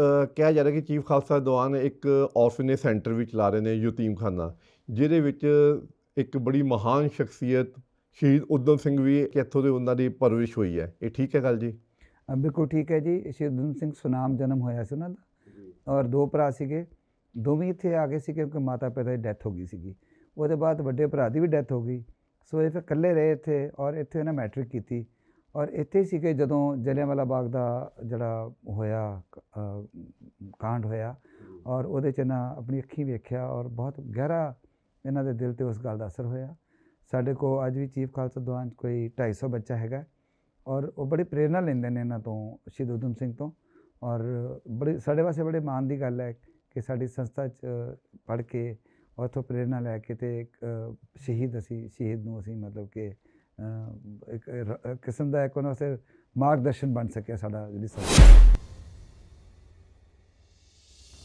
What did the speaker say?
ਕਿਹਾ ਜਾ ਰਿਹਾ ਕਿ ਚੀਫ ਖਾਲਸਾ ਦੀਵਾਨ ਇੱਕ ਔਰਫਨੇਜ ਸੈਂਟਰ ਵੀ ਚਲਾ ਰਹੇ ਨੇ ਯਤੀਮਖਾਨਾ ਜਿਹਦੇ ਵਿੱਚ ਇੱਕ ਬੜੀ ਮਹਾਨ ਸ਼ਖਸੀਅਤ ਸ਼ਹੀਦ ਉਦਮ ਸਿੰਘ ਵੀ ਇੱਥੋਂ ਦੇ ਉਹਨਾਂ ਦੀ ਪਰਵਰਿਸ਼ ਹੋਈ ਹੈ। ਇਹ ਠੀਕ ਹੈ ਗੱਲ ਜੀ? ਬਿਲਕੁਲ ਠੀਕ ਹੈ ਜੀ। ਸ਼ਹੀਦ ਊਧਮ ਸਿੰਘ ਸੁਨਾਮ ਜਨਮ ਹੋਇਆ ਸੀ ਉਹਨਾਂ ਦਾ ਔਰ ਦੋ ਭਰਾ ਸੀਗੇ। ਦੋਵੇਂ ਇੱਥੇ ਆ ਗਏ ਸੀ ਕਿਉਂਕਿ ਮਾਤਾ ਪਿਤਾ ਦੀ ਡੈਥ ਹੋ ਗਈ ਸੀਗੀ। ਉਹਦੇ ਬਾਅਦ ਵੱਡੇ ਭਰਾ ਦੀ ਵੀ ਡੈਥ ਹੋ ਗਈ। ਸੋ ਇਹ ਫਿਰ ਇਕੱਲੇ ਰਹੇ ਇੱਥੇ ਔਰ ਇੱਥੇ ਇਹਨਾਂ ਮੈਟ੍ਰਿਕ ਕੀਤੀ। ਔਰ ਇੱਥੇ ਸੀਗੇ ਜਦੋਂ ਜਲਿਆਂਵਾਲਾ ਬਾਗ ਦਾ ਜਿਹੜਾ ਹੋਇਆ ਕਾਂਡ ਹੋਇਆ ਔਰ ਉਹਦੇ 'ਚ ਇਹਨਾਂ ਆਪਣੀ ਅੱਖੀਂ ਵੇਖਿਆ ਔਰ ਬਹੁਤ ਗਹਿਰਾ ਇਹਨਾਂ ਦੇ ਦਿਲ ਤੇ ਉਸ ਗੱਲ ਦਾ ਅਸਰ ਹੋਇਆ। ਸਾਡੇ ਕੋਲ ਅੱਜ ਵੀ ਚੀਫ ਖਾਲਸਾ ਦੀਵਾਨ 'ਚ ਕੋਈ 250 ਬੱਚਾ ਹੈਗਾ ਔਰ ਉਹ ਬੜੀ ਪ੍ਰੇਰਨਾ ਲੈਂਦੇ ਨੇ ਇਹਨਾਂ ਤੋਂ, ਸ਼ਹੀਦ ਊਧਮ ਸਿੰਘ ਤੋਂ ਔਰ ਬੜੀ, ਸਾਡੇ ਵਾਸਤੇ ਬੜੇ ਮਾਣ ਦੀ ਗੱਲ ਹੈ ਕਿ ਸਾਡੀ ਸੰਸਥਾ 'ਚ ਪੜ੍ਹ ਕੇ ਉੱਥੋਂ ਪ੍ਰੇਰਨਾ ਲੈ ਕੇ ਤੇ ਇੱਕ ਸ਼ਹੀਦ ਅਸੀਂ, ਸ਼ਹੀਦ ਨੂੰ ਅਸੀਂ ਮਤਲਬ ਕਿ ਇੱਕ ਕਿਸਮ ਦਾ ਇੱਕ ਉਹਨਾਂ ਵਾਸਤੇ ਮਾਰਗਦਰਸ਼ਨ ਬਣ ਸਕਿਆ ਸਾਡਾ ਜਿਹੜੀ ਸੰਸਥਾ।